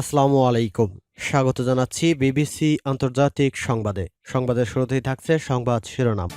আসসালামু আলাইকুম। স্বাগত জানাচ্ছি বিবিসি আন্তর্জাতিক সংবাদে। সংবাদের শুরুতেই থাকছে সংবাদ শিরোনাম।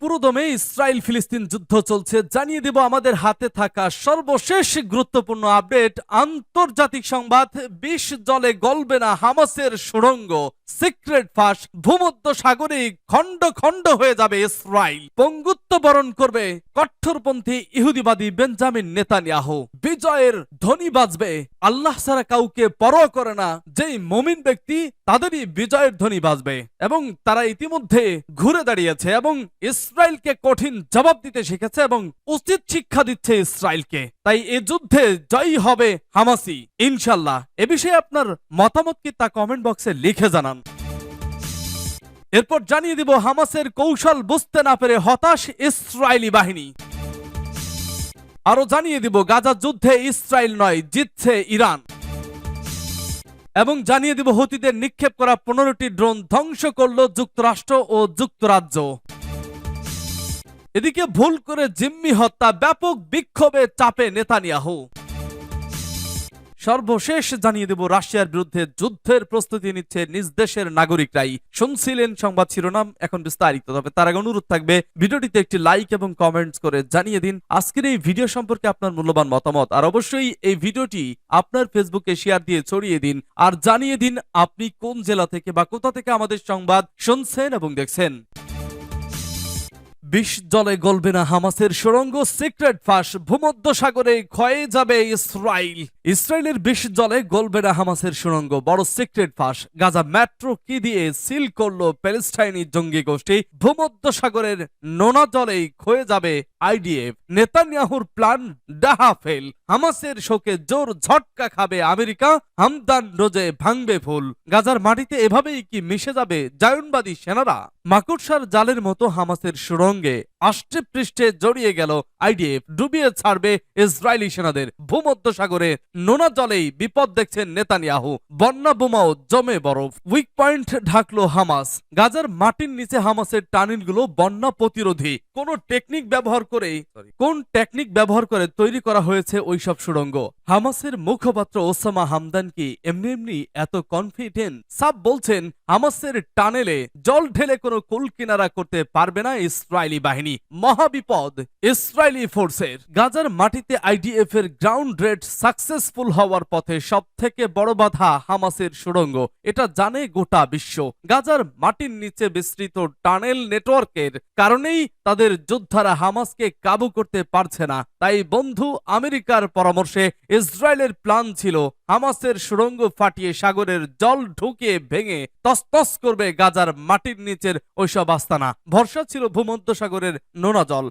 পুরোদমে ইসরায়েল ফিলিস্তিন যুদ্ধ চলছে, জানিয়ে দেব আমাদের হাতে থাকা সর্বশেষ গুরুত্বপূর্ণ আপডেট। আন্তর্জাতিক সংবাদ বিশ জলে গলবে না হামাসের সুড়ঙ্গ। সিক্রেট ফাঁস, ভূমধ্য সাগরে খণ্ড খণ্ড হয়ে যাবে ইসরায়েল পঙ্গুত্ব বরণ করবে কঠোরপন্থী ইহুদিবাদী বেঞ্জামিন নেতানিয়াহু। বিজয়ের ধ্বনি বাজবে। আল্লাহ ছাড়া কাউকে পরোয়া করে না। যেই মমিন ব্যক্তি, তাদেরই বিজয়ের ধ্বনি বাজবে। এবং তারা ইতিমধ্যে ঘুরে দাঁড়িয়েছে এবং ইসরায়েলকে কঠিন জবাব দিতে শিখেছে এবং উচিত শিক্ষা দিচ্ছে ইসরায়েলকে তাই এ যুদ্ধে জয়ী হবে হামাসি। ইনশাল্লাহ। এ বিষয়ে আপনার মতামত কি তা কমেন্ট বক্সে লিখে জানান। এরপর জানিয়ে দিব হামাসের কৌশল বুঝতে না পেরে হতাশ ইসরায়েলি বাহিনী। আরও জানিয়ে দিব, গাজা যুদ্ধে ইসরায়েল নয়, জিতছে ইরান। এবং জানিয়ে দিব, হুতিদের নিক্ষেপ করা পনেরোটি ড্রোন ধ্বংস করল যুক্তরাষ্ট্র ও যুক্তরাজ্য। এদিকে ভুল করে জিম্মি হত্যা, ব্যাপক বিক্ষোভে চাপে নেতানিয়াহু। সর্বশেষ জানিয়ে দেব, রাশিয়ার বিরুদ্ধে যুদ্ধের প্রস্তুতি নিচ্ছে নিজ দেশের নাগরিকরাই। শুনছিলেন সংবাদ শিরোনাম, এখন বিস্তারিত। তবে তার আগে অনুরোধ থাকবে, ভিডিওটিতে একটি লাইক এবং কমেন্টস করে জানিয়ে দিন, আজকের এই ভিডিও সম্পর্কে আপনার মূল্যবান মতামত। আর অবশ্যই এই ভিডিওটি আপনার ফেসবুকে শেয়ার দিয়ে ছড়িয়ে দিন, আর জানিয়ে দিন আপনি কোন জেলা থেকে বা কোথা থেকে আমাদের সংবাদ শুনছেন এবং দেখছেন। বিষ দলে গলবে না হামাসের সুরঙ্গ, সিক্রেট ফাঁস, ভূমধ্য সাগরে ক্ষয়ে যাবে ইসরায়েল ইসরায়েলের বিশ দলে গলবে না হামাসের সুরঙ্গ, বড় সিক্রেট ফাঁস। গাজা মেট্রো কি দিয়ে সিল করল প্যালেস্টাইনি জঙ্গি গোষ্ঠী? ভূমধ্য সাগরের নোনা জলেই ক্ষয়ে যাবে আইডিএফ নেতানিয়াহুর প্ল্যান ডাহা ফেল। হামাসের শোকে জোর ঝটকা খাবে আমেরিকা, হামদান রোজে ভাঙবে ফুল। গাজার মাটিতে এভাবেই কি মিশে যাবে জায়নবাদী সেনারা? মাকুটসার জালের মতো হামাসের সুড়ঙ্গে। আষ্টে পৃষ্ঠে জড়িয়ে গেল আইডিএফ। ডুবিয়ে ছাড়বে ইসরায়েলি সেনাদের। ভূমধ্য সাগরে নোনা জলেই বিপদ দেখছেন নেতানিয়াহু। বন্যা বোমাও জমে বরফ। উইক পয়েন্ট ঢাকলো হামাস। গাজার মাটির নিচে হামাসের টানিলগুলো বন্যা প্রতিরোধী। কোন টেকনিক ব্যবহার করে কোন টেকনিক ব্যবহার করে তৈরি করা হয়েছে ওইসব সুড়ঙ্গ? হামাসের মুখপাত্র ওসামা হামদান কি এমনি এমনি এত কনফিডেন্ট সাব বলছেন, হামাসের টানেলে জল ঢেলে কোনো কুল কিনারা করতে পারবে না ইসরায়েলি বাহিনী। মহাবিপদ, ইসরায়েলি ফোর্সের গাজার মাটিতে আইডিএফ এর গ্রাউন্ড রেড সাকসেসফুল হওয়ার পথে সব থেকে বড় বাধা হামাসের সুড়ঙ্গ। এটা জানে গোটা বিশ্ব। গাজার মাটির নিচে বিস্তৃত টানেল নেটওয়ার্কের কারণেই তাদের যোদ্ধারা হামাসকে কাবু করতে পারছে না। তাই বন্ধু আমেরিকার পরামর্শে ইসরায়েলের প্ল্যান ছিল হামাসের সুড়ঙ্গ ফাটিয়ে সাগরের জল ঢুকিয়ে ভেঙে তসতস করবে গাজার মাটির নিচের ওইসব আস্তানা। ভরসা ছিল ভূমধ্য সাগরের নোনা জল।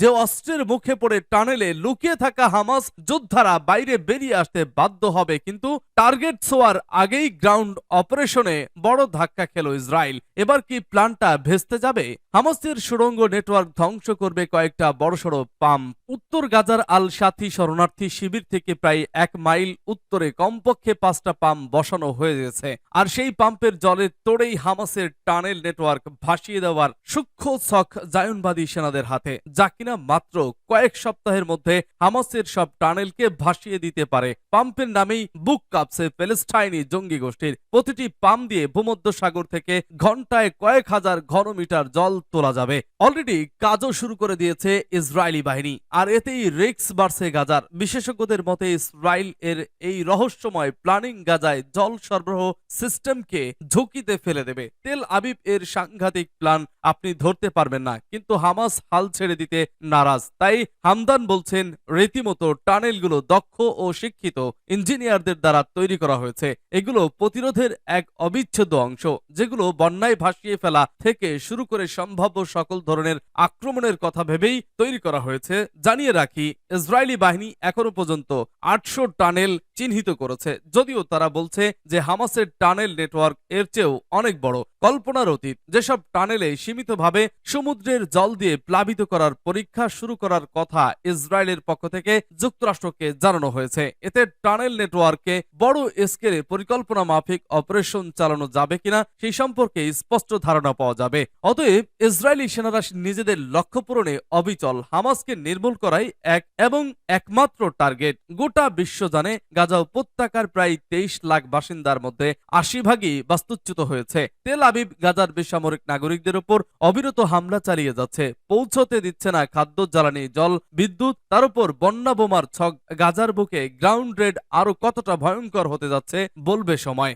যে অস্ত্রের মুখে পড়ে টানেলে লুকিয়ে থাকা হামাস যোদ্ধারা বাইরে বেরিয়ে আসতে বাধ্য হবে, কিন্তু টার্গেট ছোয়ার আগেই গ্রাউন্ড অপারেশনে বড় ধাক্কা খেল ইসরায়েল। এবার কি প্ল্যানটা ভেস্তে যাবে? হামাসের সুড়ঙ্গ নেটওয়ার্ক ধ্বংস করবে কয়েকটা বড়সড় পাম্প। উত্তর গাজার আল সাথী শরণার্থী শিবির থেকে প্রায় এক মাইল উত্তরে কমপক্ষে পাঁচটা পাম্প বসানো হয়ে গেছে। আর সেই পাম্পের জলের তোড়েই হামাসের টানেল নেটওয়ার্ক ভাসিয়ে দেওয়ার সূক্ষ্ম ছক জায়নবাদী সেনাদের হাতে, যা কিনা মাত্র কয়েক সপ্তাহের মধ্যে হামাসের সব টানেলকে ভাসিয়ে দিতে পারে। পাম্পের নামেই বুক কাপছে প্যালেস্টাইনি জঙ্গি গোষ্ঠীর। প্রতিটি পাম্প দিয়ে ভূমধ্য সাগর থেকে ঘন্টায় কয়েক হাজার ঘনমিটার জল তোলা যাবে। অলরেডি কাজও শুরু করে দিয়েছে ইসরায়েলি বাহিনী। আর এতেই রিক্স বাড়ছে গাজার। বিশেষজ্ঞদের মতে ইসরায়েল এর এই রহস্যময় প্ল্যানিং গাজায় জল সরবরাহ সিস্টেমকে ঝুঁকিতে ফেলে দেবে। তেল আবিব এর সাংঘাতিক প্ল্যান আপনি ধরতে পারবেন না, কিন্তু হামাস হাল ছেড়ে দিতে নারাজ। তাই হামদান বলছেন, রীতিমতো টানেলগুলো দক্ষ ও শিক্ষিত ইঞ্জিনিয়ারদের দ্বারা তৈরি করা হয়েছে। এগুলো প্রতিরোধের এক অবিচ্ছেদ্য অংশ, যেগুলো বন্যায় ভাসিয়ে ফেলা থেকে শুরু করে সম্ভাব্য সকল ধরনের আক্রমণের কথা ভেবেই তৈরি করা হয়েছে। জানিয়ে রাখি ইসরায়েলি বাহিনী এখনও পর্যন্ত আটশো টানেল চিহ্নিত করেছে। যদিও তারা বলছে যে হামাসের টানেল নেটওয়ার্ক এর চেয়েও অনেক বড়। কল্পনার অতীত, যেসব টানেলে সীমিতভাবে সমুদ্রের জল দিয়ে প্লাবিত করার পরীক্ষা শুরু করার কথা ইসরায়েলের পক্ষ থেকে যুক্তরাষ্ট্রকে জানানো হয়েছে। এতে টানেল নেটওয়ার্কে বড় স্কেলে পরিকল্পনা মাফিক অপারেশন চালানো যাবে কিনা সেই সম্পর্কে স্পষ্ট ধারণা পাওয়া যাবে। অতএব ইসরায়েলি সেনারা নিজেদের লক্ষ্য পূরণে অবিচল হামাসকে নির্মূল করাই এক এবং একমাত্র টার্গেট। গোটা গোটা বিশ্ব জানে গাজা উপত্যকার প্রায় তেইশ লাখ বাসিন্দার মধ্যে আশি ভাগই বাস্তুচ্যুত হয়েছে। তেল আবিব গাজার বেসামরিক নাগরিকদের উপর অবিরত হামলা চালিয়ে যাচ্ছে। পৌঁছতে দিচ্ছে না খাদ্য, জ্বালানি, জল, বিদ্যুৎ, তার উপর বন্যা বোমার ছক। গাজার বুকে গ্রাউন্ড রেড আরও কতটা ভয়ঙ্কর হতে যাচ্ছে বলবে সময়।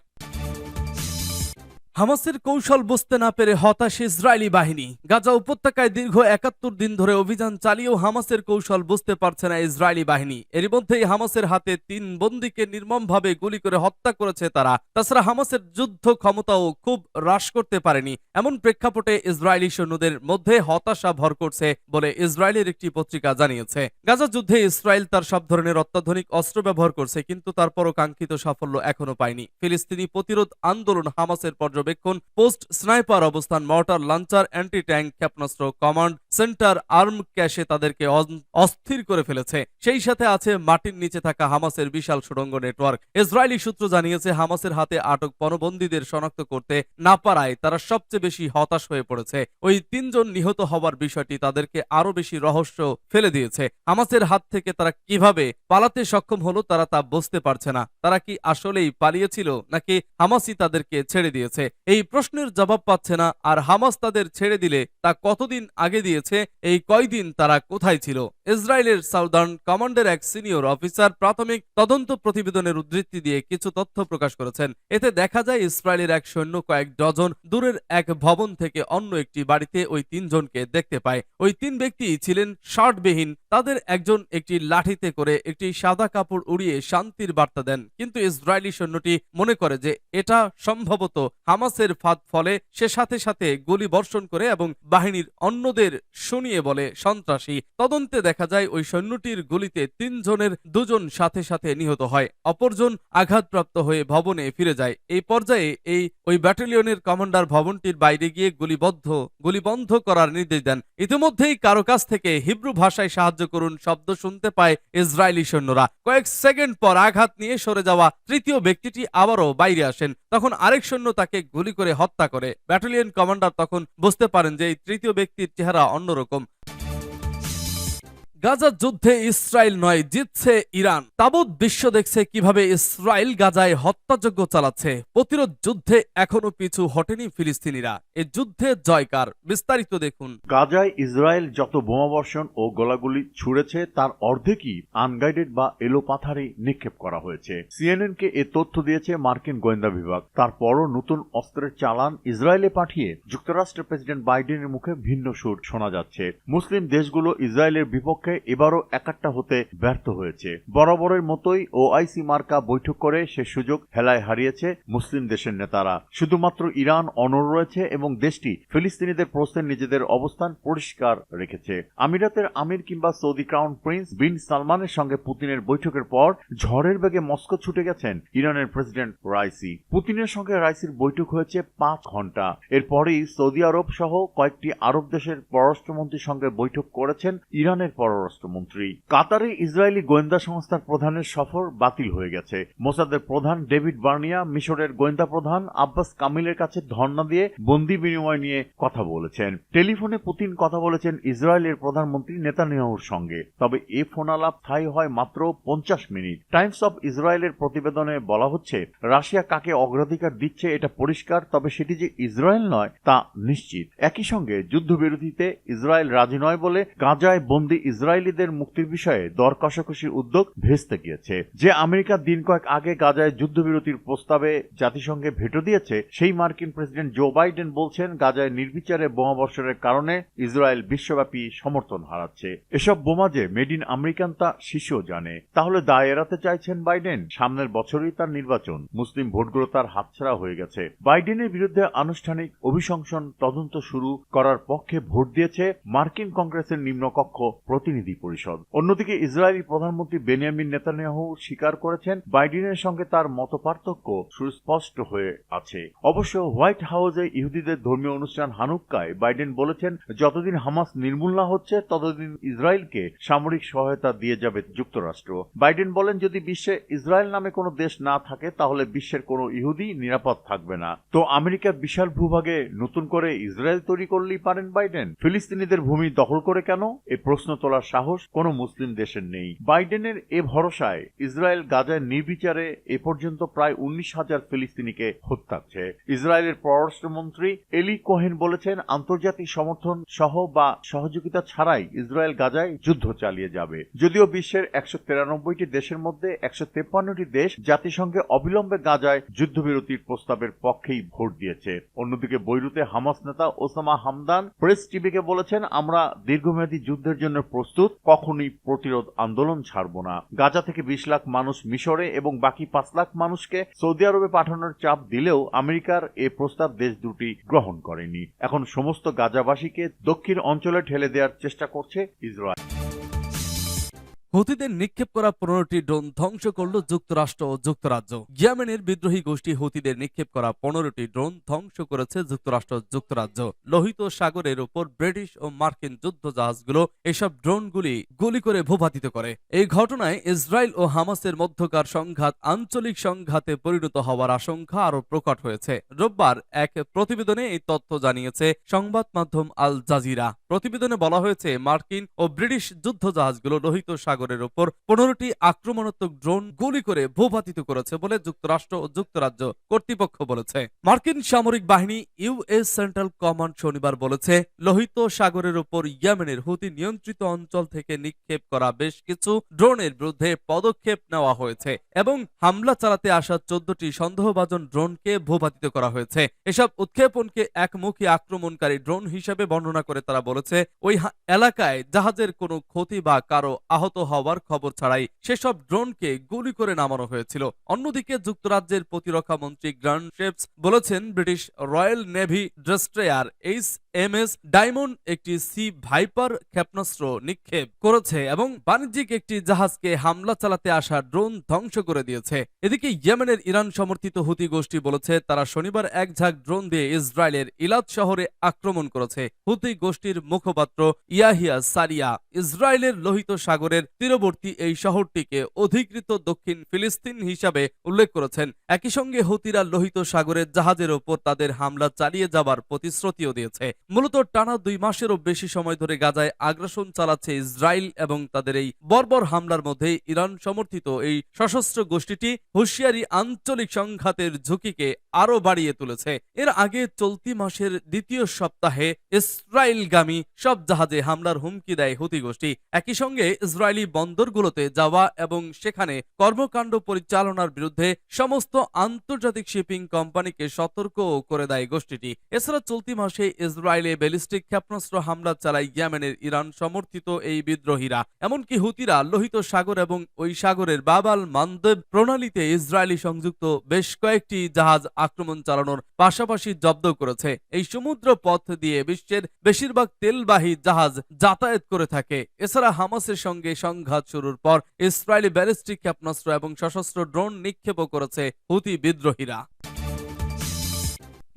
হামাসের কৌশল বুঝতে না পেরে হতাশ ইসরায়েলি বাহিনী। গাজা উপত্যকায় দীর্ঘ একাত্তর দিন ধরে অভিযান চালিয়েও হামাসের কৌশল বুঝতে পারছে না ইসরায়েলি বাহিনী। এর মধ্যেই হামাসের হাতে তিন বন্দীকে নির্মমভাবে গুলি করে হত্যা করেছে তারা। তাছাড়া হামাসের যুদ্ধ ক্ষমতাও খুব হ্রাস করতে পারেনি। এমন প্রেক্ষাপটে ইসরায়েলি সৈন্যদের মধ্যে হতাশা ভর করছে বলে ইসরায়েলের একটি পত্রিকা জানিয়েছে। গাজা যুদ্ধে ইসরায়েল তার সব ধরনের অত্যাধুনিক অস্ত্র ব্যবহার করছে, কিন্তু তারপরও কাঙ্ক্ষিত সাফল্য এখনও পায়নি। ফিলিস্তিনি প্রতিরোধ আন্দোলন হামাসের পর্যবেক্ষণ পোস্ট স্নাইপার অবস্থান, মর্টার লাঞ্চার অ্যান্টি ট্যাঙ্ক ক্ষেপণাস্ত্র কমান্ড, সেন্টার আর্ম ক্যাশে তাদেরকে অস্থির করে ফেলেছে। সেই সাথে আছে মাটির নিচে থাকা হামাসের বিশাল সুড়ঙ্গ নেটওয়ার্ক। ইসরায়েলি সূত্র জানিয়েছে, হামাসের হাতে আটক পণবন্দীদের শনাক্ত করতে না পারায় তারা সবচেয়ে বেশি হতাশ হয়ে পড়েছে। ওই তিনজন নিহত হওয়ার বিষয়টি তাদেরকে আরও বেশি রহস্য ফেলে দিয়েছে। হামাসের হাত থেকে তারা কীভাবে পালাতে সক্ষম হলো তারা তা বুঝতে পারছে না। তারা কি আসলেই পালিয়েছিল, নাকি হামাসই তাদেরকে ছেড়ে দিয়েছে? এই প্রশ্নের জবাব পাচ্ছে না, আর হামাস তাদের ছেড়ে দিলে তা কতদিন আগে দিয়েছে, এই কয়দিন তারা কোথায় ছিল? ইসরায়েলের সাউদার্ন কমান্ডের এক সিনিয়র অফিসার প্রাথমিক তদন্ত প্রতিবেদনের উদ্ধৃতি দিয়ে কিছু তথ্য প্রকাশ করেছেন। এতে দেখা যায়, ইসরায়েলের এক সৈন্য কয়েক ডজন দূরের এক ভবন থেকে অন্য একটি বাড়িতে ওই তিনজনকে দেখতে পায়। ওই তিন ব্যক্তি ছিলেন শার্টবিহীন। তাদের একজন একটি লাঠিতে করে একটি সাদা কাপড় উড়িয়ে শান্তির বার্তা দেন। কিন্তু ইসরায়েলি সৈন্যটি মনে করে যে এটা সম্ভবত হামাসের ফাঁদ ফলে সে সাথে সাথে গুলি বর্ষণ করে এবং বাহিনীর অন্যদের শুনিয়ে বলে সন্ত্রাসী। তদন্তে দেখা যায় ওই সৈন্যটির গুলিতে তিনজনের দুজন সাথে সাথে নিহত হয়, অপরজন আঘাতপ্রাপ্ত হয়ে ভবনে ফিরে যায়। এই পর্যায়ে এই ওই ব্যাটালিয়নের কমান্ডার ভবনটির বাইরে গিয়ে গুলিবদ্ধ গুলি বন্ধ করার নির্দেশ দেন। ইতিমধ্যেই কারও কাছ থেকে হিব্রু ভাষায় সাহায্য করুন শব্দ শুনতে পায় ইসরায়েলি সৈন্যরা। কয়েক সেকেন্ড পর আঘাত নিয়ে সরে যাওয়া তৃতীয় ব্যক্তিটি আবারও বাইরে আসেন। তখন আরেক সৈন্য তাকে গুলি করে হত্যা করে। ব্যাটালিয়ন কমান্ডার তখন বুঝতে পারেন যে এই তৃতীয় ব্যক্তির চেহারা অন্যরকম। গাজা যুদ্ধে ইসরায়েল নয়, জিতছে ইরান। তাবৎ বিশ্ব দেখছে কীভাবে ইসরায়েল গাজায় হত্যাযজ্ঞ চালাচ্ছে। প্রতিরোধ যুদ্ধে এখনও পিছু হটেনি ফিলিস্তিনিরা। এ যুদ্ধে জয়কার বিস্তারিত দেখুন। গাজায় ইসরায়েল যত বোমাবর্ষণ ও গোলাগুলি ছুড়েছে, তার অর্ধেকই আনগাইডেড বা এলোপাথারে নিক্ষেপ করা হয়েছে। সিএনএনকে এ তথ্য দিয়েছে মার্কিন গোয়েন্দা বিভাগ। তারপরও নতুন অস্ত্রের চালান ইসরায়েলে পাঠিয়ে যুক্তরাষ্ট্রের প্রেসিডেন্ট বাইডেনের মুখে ভিন্ন সুর শোনা যাচ্ছে। মুসলিম দেশগুলো ইসরায়েলের বিপক্ষে এবারও একাট্টা হতে ব্যর্থ হয়েছে। বরাবরের মতোই ওআইসি মার্কা বৈঠক করে সে সুযোগ হেলায় হারিয়েছে মুসলিম দেশের নেতারা। শুধুমাত্র ইরান অনড় রয়েছে এবং দেশটি ফিলিস্তিনিদের প্রশ্নে নিজেদের অবস্থান পরিষ্কার রেখেছে। আমিরাতের আমির কিংবা সৌদি ক্রাউন প্রিন্স বিন সালমানের সঙ্গে পুতিনের বৈঠকের পর ঝড়ের বেগে মস্কো ছুটে গেছেন ইরানের প্রেসিডেন্ট রাইসি। পুতিনের সঙ্গে রাইসির বৈঠক হয়েছে পাঁচ ঘণ্টা এরপরেই সৌদি আরব সহ কয়েকটি আরব দেশের পররাষ্ট্রমন্ত্রীর সঙ্গে বৈঠক করেছেন ইরানের পররাষ্ট্রমন্ত্রী, কাতারে ইসরায়েলি গোয়েন্দা সংস্থার প্রধানের সফর বাতিল হয়ে গেছে। মোসাদের প্রধান ডেভিড বার্নিয়া, মিশরের গোয়েন্দা প্রধান আব্বাস কামিলের কাছে ধর্ণা দিয়ে বন্দি বিনিময় নিয়ে কথা বলেছেন। টেলিফোনে পুতিন কথা বলেছেন ইসরায়েলের প্রধানমন্ত্রী নেতানিয়াহুর সঙ্গে। তবে এ ফোন আলাপ স্থায়ী হয় মাত্র পঞ্চাশ মিনিট। টাইমস অব ইসরায়েলের প্রতিবেদনে বলা হচ্ছে, রাশিয়া কাকে অগ্রাধিকার দিচ্ছে এটা পরিষ্কার, তবে সেটি যে ইসরায়েল নয়, তা নিশ্চিত। একই সঙ্গে যুদ্ধবিরতিতে ইসরায়েল রাজি নয় বলে গাজায় বন্দি ইসরায়েলিদের মুক্তির বিষয়ে দর কষাকষির উদ্যোগ ভেস্তে গিয়েছে। যে আমেরিকা দিন কয়েক আগে গাজায় যুদ্ধবিরতির প্রস্তাবে জাতিসংঘে ভেটো দিয়েছে, সেই মার্কিন প্রেসিডেন্ট জো বাইডেন বলছেন, গাজায় নির্বিচারে বোমাবর্ষণের কারণে ইসরায়েল বিশ্বব্যাপী সমর্থন হারাচ্ছে। এসব বোমা যে মেড ইন আমেরিকান তা শিশুও জানে। তাহলে দায় এড়াতে চাইছেন বাইডেন? সামনের বছরই তার নির্বাচন। মুসলিম ভোটগুলো তার হাতছাড়া হয়ে গেছে। বাইডেনের বিরুদ্ধে আনুষ্ঠানিক অভিশংসন তদন্ত শুরু করার পক্ষে ভোট দিয়েছে মার্কিন কংগ্রেসের নিম্নকক্ষ প্রতিনিধি পরিষদ। অন্যদিকে ইসরায়েলি প্রধানমন্ত্রী বেনিয়ামিন নেতানিয়াহু স্বীকার করেছেন, বাইডেনের সঙ্গে তার মতপার্থক্য সুস্পষ্ট হয়ে আছে। অবশ্য হোয়াইট হাউসে ইহুদিদের ধর্মীয় অনুষ্ঠান হানুক্কায় বাইডেন বলেছেন, যতদিন হামাস নির্মূল না হচ্ছে, ততদিন ইসরায়েলকে সামরিক সহায়তা দিয়ে যাবে যুক্তরাষ্ট্র। বাইডেন বলেন, যদি বিশ্বে ইসরায়েল নামে কোনো দেশ না থাকে, তাহলে বিশ্বের কোনো ইহুদি নিরাপদ থাকবে না। তো আমেরিকার বিশাল ভূভাগে নতুন করে ইসরায়েল তৈরি করলেই পারেন বাইডেন? ফিলিস্তিনিদের ভূমি দখল করে কেন? এ প্রশ্ন তোলার করার সাহস কোনো মুসলিম দেশের নেই। বাইডেনের এ ভরসায় ইসরায়েল গাজায় নির্বিচারে এ পর্যন্ত প্রায় উনিশ হাজার ফিলিস্তিনিকে হত্যা করছে। ইসরায়েলের পররাষ্ট্রমন্ত্রী এলি কোহেন বলেছেন, আন্তর্জাতিক সমর্থন সহ বা সহযোগিতা ছাড়াই ইসরায়েল গাজায় যুদ্ধ চালিয়ে যাবে। যদিও বিশ্বের একশো তিরানব্বইটি দেশের মধ্যে একশো তেপ্পান্নটি দেশ জাতিসংঘে অবিলম্বে গাজায় যুদ্ধবিরতির প্রস্তাবের পক্ষেই ভোট দিয়েছে। অন্যদিকে বৈরুতে হামাস নেতা ওসামা হামদান প্রেস টিভিকে বলেছেন, আমরা দীর্ঘমেয়াদী যুদ্ধের জন্য প্রস্তুত কখনই প্রতিরোধ আন্দোলন ছাড়ব না। গাজা থেকে বিশ লাখ মানুষ মিশরে এবং বাকি পাঁচ লাখ মানুষকে সৌদি আরবে পাঠানোর চাপ দিলেও আমেরিকার এ প্রস্তাব দেশ দুটি গ্রহণ করেনি। এখন সমস্ত গাজাবাসীকে দক্ষিণ অঞ্চলে ঠেলে দেওয়ার চেষ্টা করছে ইসরায়েল। হুতিদের নিক্ষেপ করা পনেরোটি ড্রোন ধ্বংস করল যুক্তরাষ্ট্র ও যুক্তরাজ্য। ইয়েমেনের বিদ্রোহী গোষ্ঠী হুতিদের নিক্ষেপ করা পনেরোটি ড্রোন ধ্বংস করেছে যুক্তরাষ্ট্র যুক্তরাজ্য। লোহিত সাগরের উপর ব্রিটিশ ও মার্কিন যুদ্ধ জাহাজগুলো এসব ড্রোনগুলি গুলি করে ভূপাতিত করে। এই ঘটনায় ইসরায়েল ও হামাসের মধ্যকার সংঘাত আঞ্চলিক সংঘাতে পরিণত হওয়ার আশঙ্কা আরও প্রকট হয়েছে। রোববার এক প্রতিবেদনে এই তথ্য জানিয়েছে সংবাদ মাধ্যম আল জাজিরা। প্রতিবেদনে বলা হয়েছে, মার্কিন ও ব্রিটিশ যুদ্ধ জাহাজগুলো লোহিত সাগরের ওপর পনেরোটি আক্রমণাত্মক ড্রোন গুলি করে ভূপাতিত করেছে বলে যুক্তরাষ্ট্র ও যুক্তরাজ্য কর্তৃপক্ষ বলেছে। মার্কিন সামরিক বাহিনী ইউএস সেন্ট্রাল কমান্ড শনিবার বলেছে, লোহিত সাগরের ওপর ইয়েমেনের হুতি নিয়ন্ত্রিত অঞ্চল থেকে নিক্ষেপ করা বেশ কিছু ড্রোনের বিরুদ্ধে পদক্ষেপ নেওয়া হয়েছে এবং হামলা চালাতে আসা চোদ্দটি সন্দেহভাজন ড্রোনকে ভূপাতিত করা হয়েছে। এসব উৎক্ষেপণকে একমুখী আক্রমণকারী ড্রোন হিসেবে বর্ণনা করে তারা বলেছে, ওই এলাকায় জাহাজের কোনো ক্ষতি বা কারও আহত হওয়ার খবর ছাড়াই সেসব ড্রোনকে গুলি করে নামানো হয়েছিল। অন্যদিকে যুক্তরাজ্যের প্রতিরক্ষা মন্ত্রী গ্রান্ড শেপস বলেছেন, British Royal Navy destroyer H M S Diamond একটি সি ভাইপার ক্ষেপণাস্ত্র নিক্ষেপ করেছে এবং বাণিজ্যিক একটি জাহাজকে হামলা চালাতে আসা ড্রোন ধ্বংস করে দিয়েছে। এদিকে ইয়েমেনের ইরান সমর্থিত হুতি গোষ্ঠী বলেছে, তারা শনিবার এক ঝাঁক ড্রোন দিয়ে ইসরায়েলের ইলাদ শহরে আক্রমণ করেছে। হুতি গোষ্ঠীর মুখপাত্র ইয়াহিয়া সারিয়া, ইসরায়েলের লোহিত সাগরের তীরবর্তী এই শহরটিকে অধিকৃত দক্ষিণ ফিলিস্তিন হিসাবে উল্লেখ করেছেন। একই সঙ্গে হুতিরা লোহিত সাগরের জাহাজের ওপর তাদের হামলা চালিয়ে যাবার প্রতিশ্রুতিও দিয়েছে। মূলত টানা দুই মাসেরও বেশি সময় ধরে গাজায় আগ্রাসন চালাচ্ছে ইসরায়েল এবং তাদের এই বর্বর হামলার মধ্যে ইরান সমর্থিত এই সশস্ত্র গোষ্ঠীটি হুঁশিয়ারি আঞ্চলিক সংঘাতের ঝুঁকিকে আরও বাড়িয়ে তুলেছে। এর আগে চলতি মাসের দ্বিতীয় সপ্তাহে ইসরায়েলগামী সব জাহাজে হামলার হুমকি দেয় হুতি গোষ্ঠী। একই সঙ্গে ইসরায়েলি বন্দরগুলোতে যাওয়া এবং সেখানে কর্মকাণ্ড পরিচালনার বিরুদ্ধে সমস্ত আন্তর্জাতিক শিপিং কোম্পানিকে সতর্ক করে দেয় গোষ্ঠীটি। এছাড়া চলতি মাসে ইসরায়েলে ব্যালিস্টিক ক্ষেপণাস্ত্র হামলা চালায় ইয়েমেনের ইরান সমর্থিত এই বিদ্রোহীরা। এমনকি হুতিরা লোহিত সাগর এবং ওই সাগরের বাবাল মানদেব প্রণালীতে ইসরায়েলি সংযুক্ত বেশ কয়েকটি জাহাজ আক্রমণ চালানোর পাশাপাশি জব্দ করেছে। এই সমুদ্র পথ দিয়ে বিশ্বের বেশিরভাগ তেলবাহী জাহাজ যাতায়াত করে থাকে। এছাড়া হামাসের সঙ্গে সংঘাত শুরুর পর ইসরায়েলি ব্যালিস্টিক ক্ষেপণাস্ত্র এবং সশস্ত্র ড্রোন নিক্ষেপও করেছে হুতি বিদ্রোহীরা।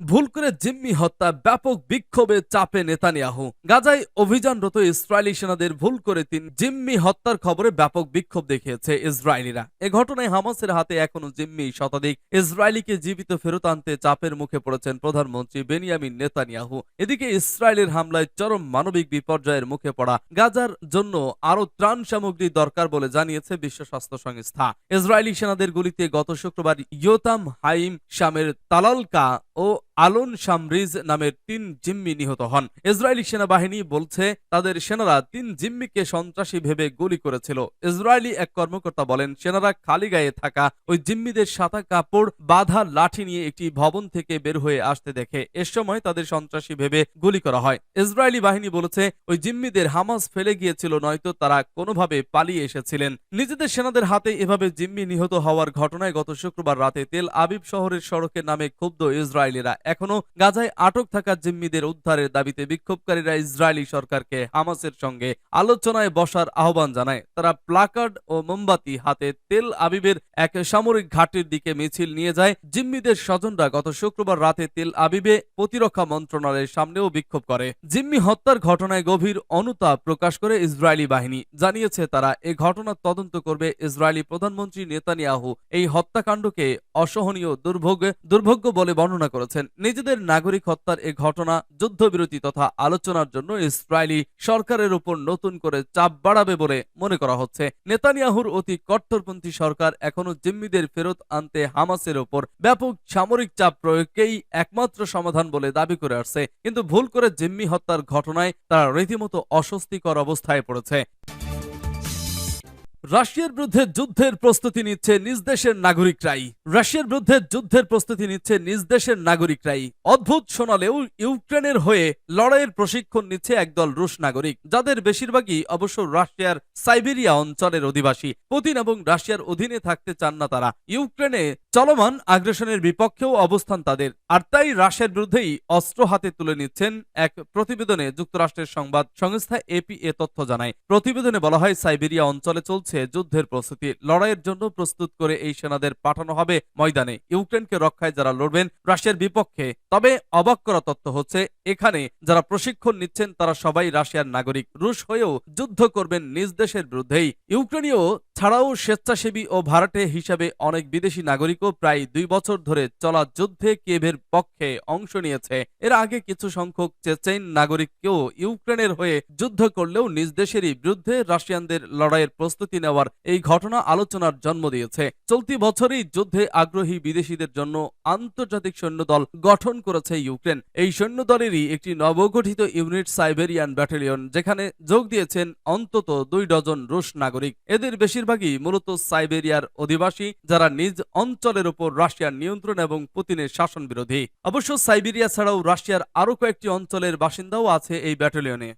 ভুল করে জিম্মি হত্যা, ব্যাপক বিক্ষোভে চাপে নেতানিয়াহু। গাজায় অভিযানরত ইসরায়েলি সেনাদের ভুল করে তিন জিম্মি হত্যার খবরে ব্যাপক বিক্ষোভ দেখিয়েছে ইসরায়েলিরা। এ ঘটনায় হামাসের হাতে এখনও জিম্মি শতাধিক। ইসরায়েলিকে জীবিত ফেরত আনতে চাপের মুখে পড়েছেন প্রধানমন্ত্রী বেনিয়ামিন নেতানিয়াহু। এদিকে ইসরায়েলের হামলায় চরম মানবিক বিপর্যয়ের মুখে পড়া গাজার জন্য আরও ত্রাণ সামগ্রী দরকার বলে জানিয়েছে বিশ্ব স্বাস্থ্য সংস্থা। ইসরায়েলি সেনাদের গুলিতে গত শুক্রবার ইয়োতাম হাইম শামের তালালকা ও আলন শামরিজ নামের তিন জিম্মি নিহত হন। ইসরায়েলি সেনাবাহিনী বলছে, তাদের সেনারা তিন জিম্মিকে সন্ত্রাসী ভেবে গুলি করেছিল। ইসরায়েলি এক কর্মকর্তা বলেন, সেনারা খালি গায়ে থাকা ওই জিম্মিদের সাদা কাপড়, বাঁধা লাঠি নিয়ে একটি ভবন থেকে বের হয়ে আসতে দেখে। এ সময় তাদের সন্ত্রাসী ভেবে গুলি করা হয়। ইসরায়েলি বাহিনী বলেছে, ওই জিম্মিদের হামাস ফেলে গিয়েছিল, নয়তো তারা কোনোভাবে পালিয়ে এসেছিলেন। নিজেদের সেনাদের হাতে এভাবে জিম্মি নিহত হওয়ার ঘটনায় গত শুক্রবার রাতে তেল আবিব শহরের সড়কের নামে ক্ষুব্ধ ইসরায়েলিরা। এখনও গাজায় আটক থাকা জিম্মিদের উদ্ধারের দাবিতে বিক্ষোভকারীরা ইসরায়েলি সরকারকে হামাসের সঙ্গে আলোচনায় বসার আহ্বান জানায়। তারা প্লাকার্ড ও মোমবাতি হাতে তেল আবিবের এক সামরিক ঘাটির দিকে মিছিল নিয়ে যায়। জিম্মিদের স্বজনরা গত শুক্রবার রাতে তেল আবিবে প্রতিরক্ষা মন্ত্রণালয়ের সামনেও বিক্ষোভ করে। জিম্মি হত্যার ঘটনায় গভীর অনুতাপ প্রকাশ করে ইসরায়েলি বাহিনী। জানিয়েছে তারা, এ ঘটনার তদন্ত করবে ইসরায়েলি প্রধানমন্ত্রী নেতানিয়াহু। এই হত্যাকাণ্ডকে অসহনীয়, দুর্ভোগ, দুর্ভোগ্য বলে বর্ণনা করে করেছেন। নিজেদের নাগরিক হত্যার এ ঘটনা, যুদ্ধবিরতি তথা আলোচনার জন্য ইসরায়েলি সরকারের উপর নতুন করে চাপ বাড়াবে বলে মনে করা হচ্ছে। নেতানিয়াহুর অতি কট্টরপন্থী সরকার এখনও জিম্মিদের ফেরত আনতে হামাসের ওপর ব্যাপক সামরিক চাপ প্রয়োগকেই একমাত্র সমাধান বলে দাবি করে আসছে। কিন্তু ভুল করে জিম্মি হত্যার ঘটনায় তারা রীতিমতো অস্বস্তিকর অবস্থায় পড়েছে। রাশিয়ার বিরুদ্ধে যুদ্ধের প্রস্তুতি নিচ্ছে নিজ দেশের নাগরিকরাই। রাশিয়ার বিরুদ্ধে যুদ্ধের প্রস্তুতি নিচ্ছে নিজ দেশের নাগরিকরাই। অদ্ভুত শোনালেও ইউক্রেনের হয়ে লড়াইয়ের প্রশিক্ষণ নিচ্ছে একদল রুশ নাগরিক, যাদের বেশিরভাগই অবশ্য রাশিয়ার সাইবেরিয়া অঞ্চলের অধিবাসী। পুতিন এবং রাশিয়ার অধীনে থাকতে চান না তারা। ইউক্রেনে চলমান আগ্রাসনের বিপক্ষেও অবস্থান তাদের। আর তাই রাশিয়ার বিরুদ্ধেই অস্ত্র হাতে তুলে নিচ্ছেন এক প্রতিবেদনে যুক্তরাষ্ট্রের সংবাদ সংস্থা এপি এ তথ্য জানায়। প্রতিবেদনে বলা হয়, সাইবেরিয়া অঞ্চলে চলছে যুদ্ধের প্রস্তুতি। লড়াইয়ের জন্য প্রস্তুত করে এই সেনাদের পাঠানো হবে ময়দানে। ইউক্রেনকে রক্ষায় যারা লড়বেন, রাশিয়ার বিপক্ষে। তবে অবাক করা তথ্য হচ্ছে, এখানে যারা প্রশিক্ষণ নিচ্ছেন, তারা সবাই রাশিয়ার নাগরিক। রুশ হয়েও যুদ্ধ করবেন নিজ দেশের বিরুদ্ধেই। ইউক্রেনীয় ছাড়াও স্বেচ্ছাসেবী ও ভাড়াটে হিসাবে অনেক বিদেশি নাগরিকও প্রায় দুই বছর ধরে চলা যুদ্ধে কেভের পক্ষে অংশ নিয়েছে। এর আগে কিছু সংখ্যক চেচেন নাগরিককেও ইউক্রেনের হয়ে যুদ্ধ করলেও নিজ দেশেরই বিরুদ্ধে রাশিয়ানদের লড়াইয়ের প্রস্তুতি নেওয়ার এই ঘটনা আলোচনার জন্ম দিয়েছে। চলতি বছরই যুদ্ধে আগ্রহী বিদেশিদের জন্য আন্তর্জাতিক সৈন্যদল গঠন করেছে ইউক্রেন। এই সৈন্যদলেরই একটি নবগঠিত ইউনিট সাইবেরিয়ান ব্যাটালিয়ন, যেখানে যোগ দিয়েছেন অন্তত দুই ডজন রুশ নাগরিক। এদের বেশিরভাগই মূলত সাইবেরিয়ার অধিবাসী যারা নিজ অঞ্চলের উপর রাশিয়ার নিয়ন্ত্রণ এবং পুতিনের শাসন বিরোধী। অবশ্য সাইবেরিয়া ছাড়াও রাশিয়ার আরও কয়েকটি অঞ্চলের বাসিন্দাও আছে এই ব্যাটালিয়নে।